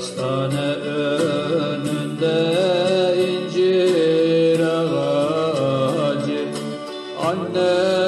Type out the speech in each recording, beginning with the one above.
Hastane önünde incir ağacı. Annem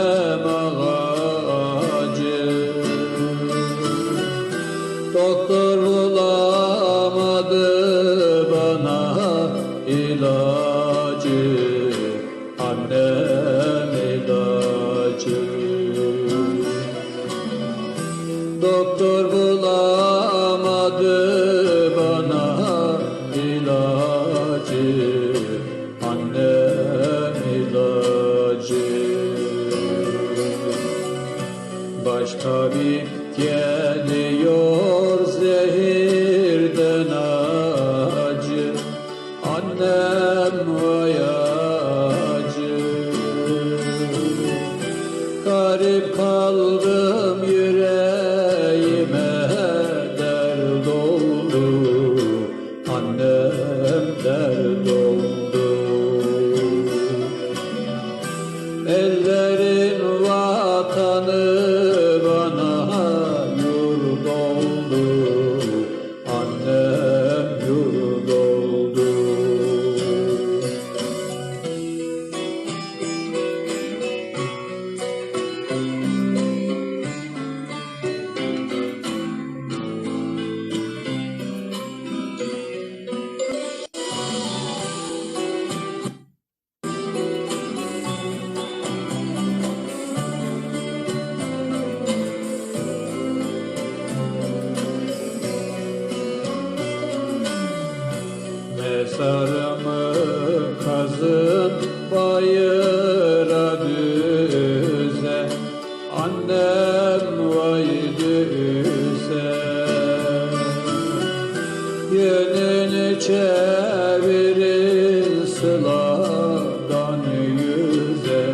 Baş tabip geliyor zehirden acı. Annem vay acı. Garip kaldım Mezarımı kazın bayıra düze. Annem vay düze Yönünü çevirin sıladan yüze.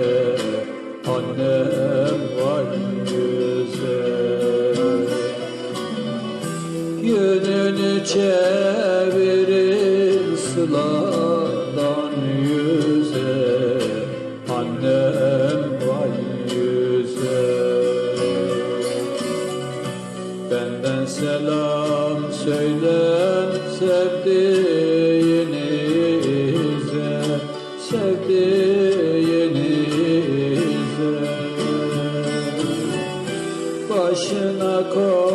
Annem vay yüze Yönünü çevirin Benden selam söylen sevdiğinize Sevdiğinize. Başına koysun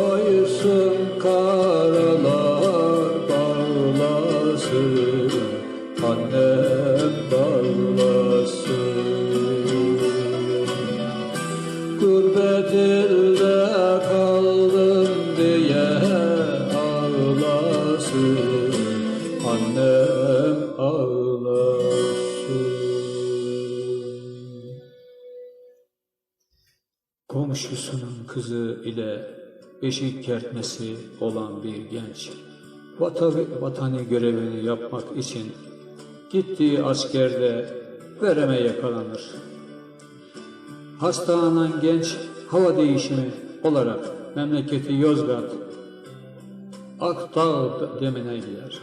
Komşusunun kızı ile beşik kertmesi olan bir genç vata- vatani görevini yapmak için gittiği askerde vereme yakalanır. Hastalanan genç hava değişimi olarak memleketi Yozgat Akdağ demine gider.